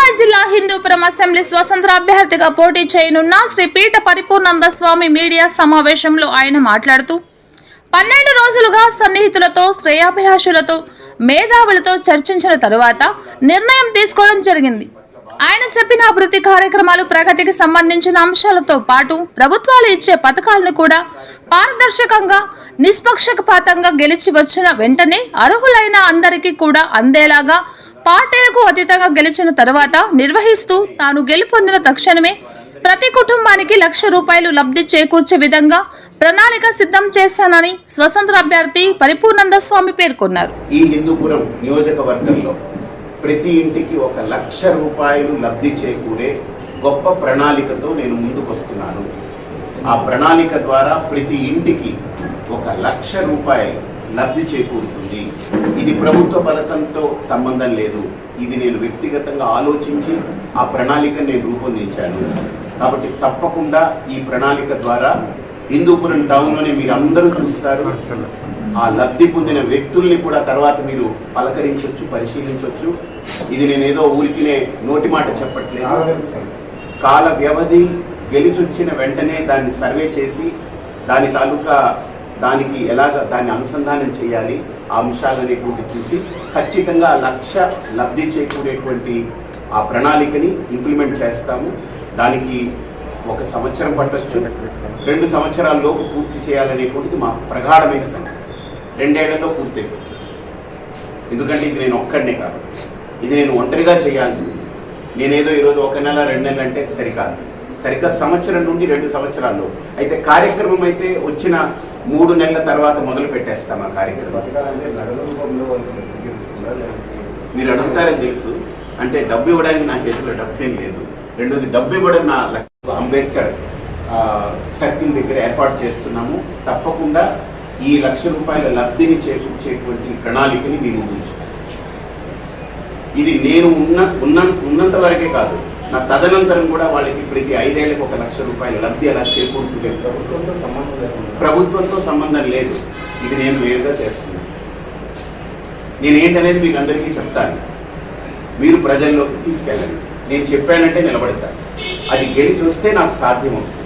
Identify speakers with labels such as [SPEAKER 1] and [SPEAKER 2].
[SPEAKER 1] శ్రీ జిల్లా హిందూపురం అసెంబ్లీ స్వతంత్ర అభ్యర్థిగా పోటీ చేయనున్న శ్రీ పీఠ పరిపూర్ణంద స్వామి మీడియా సమావేశంలో ఆయన మాట్లాడుతూ పన్నెండు రోజులుగా సన్నిహితులతో శ్రేయాభిలాషులతో మేధావులతో చర్చించిన తరువాత నిర్ణయం తీసుకోవడం జరిగింది. ఆయన చెప్పిన అభివృద్ధి కార్యక్రమాలు ప్రగతికి సంబంధించిన అంశాలతో పాటు ప్రభుత్వాలు ఇచ్చే పథకాలను కూడా పారదర్శకంగా నిష్పక్షపాతంగా గెలిచి వచ్చిన వెంటనే అర్హులైన అందరికీ కూడా అందేలాగా పార్టీలకు అతీతంగా గెలిచిన తర్వాత నిర్వహిస్తూ తాను గెలుపొందిన తక్షణమే ప్రతి కుటుంబానికి లక్ష రూపాయలు లబ్ధి చేకూర్చే విధంగా ప్రణాళిక సిద్ధం చేశానని స్వతంత్ర అభ్యర్థి పరిపూర్ణంద స్వామి పేర్కొన్నారు.
[SPEAKER 2] ఈ హిందూపురం నియోజకవర్గంలో ప్రతి ఇంటికి ఒక లక్ష రూపాయలు లబ్ధి చేకూరే గొప్ప ప్రణాళికతో నేను ముందుకొస్తున్నాను. ఆ ప్రణాళిక ద్వారా ప్రతి ఇంటికి ఒక లక్ష రూపాయలు లబ్ధి చేకూరుతుంది. ఇది ప్రభుత్వ పథకంతో సంబంధం లేదు. ఇది నేను వ్యక్తిగతంగా ఆలోచించి ఆ ప్రణాళిక నేను రూపొందించాను. కాబట్టి తప్పకుండా ఈ ప్రణాళిక ద్వారా హిందూపురం టౌన్లోనే మీరు అందరూ చూస్తారు. ఆ లబ్ధి పొందిన వ్యక్తుల్ని కూడా తర్వాత మీరు పలకరించవచ్చు పరిశీలించవచ్చు ఇది నేనేదో ఊరికినే నోటి మాట చెప్పట్లేదు. కాల వ్యవధి గెలిచొచ్చిన వెంటనే దాన్ని సర్వే చేసి దాని తాలూకా దానికి ఎలాగ దాన్ని అనుసంధానం చేయాలి ఆ అంశాలని పూర్తి చూసి ఖచ్చితంగా లక్ష్య లబ్ధి చేకూరేటువంటి ఆ ప్రణాళికని ఇంప్లిమెంట్ చేస్తాము. దానికి ఒక సంవత్సరం పట్టొచ్చు. రెండు సంవత్సరాలలోపు పూర్తి చేయాలనేటువంటిది మా ప్రగాఢమైన సంగతి రెండేళ్ళలో పూర్తి అయిపోతుంది ఎందుకంటే ఇది నేను ఒక్కడనే కాదు. ఇది నేను ఒంటరిగా చేయాల్సింది. నేనేదో ఈరోజు ఒక నెల రెండు నెలలు అంటే సరికాదు. సరిగ్గా సంవత్సరం నుండి రెండు సంవత్సరాల్లో. అయితే కార్యక్రమం అయితే వచ్చిన మూడు నెలల తర్వాత మొదలు పెట్టేస్తాం ఆ కార్యక్రమం. మీరు అడుగుతారని తెలుసు. అంటే డబ్బు ఇవ్వడానికి నా చేతిలో డబ్బు ఏం లేదు. రెండోది డబ్బు ఇవ్వడం నా అంబేద్కర్ సర్కిల్ దగ్గర ఏర్పాటు చేస్తున్నాము. తప్పకుండా ఈ లక్ష రూపాయల లబ్ధిని చేకూర్చేటువంటి ప్రణాళికని మేము ఉంచుతాం ఇది నేను ఉన్న ఉన్న ఉన్నంత వరకే కాదు. నా తదనంతరం కూడా వాళ్ళకి ప్రతి ఐదేళ్ళకు ఒక లక్ష రూపాయల లబ్ధి అలా చేకూరుతుంది.
[SPEAKER 3] ప్రభుత్వంతో సంబంధం లేదు.
[SPEAKER 2] ప్రభుత్వంతో సంబంధం లేదు. ఇది నేను వేరుగా చేస్తున్నాను. నేను ఏంటనేది మీకు అందరికీ చెప్తాను. మీరు ప్రజల్లోకి తీసుకెళ్ళండి. నేను చెప్పానంటే నిలబడతాను అది గెలిచి వస్తే నాకు సాధ్యం అవుతుంది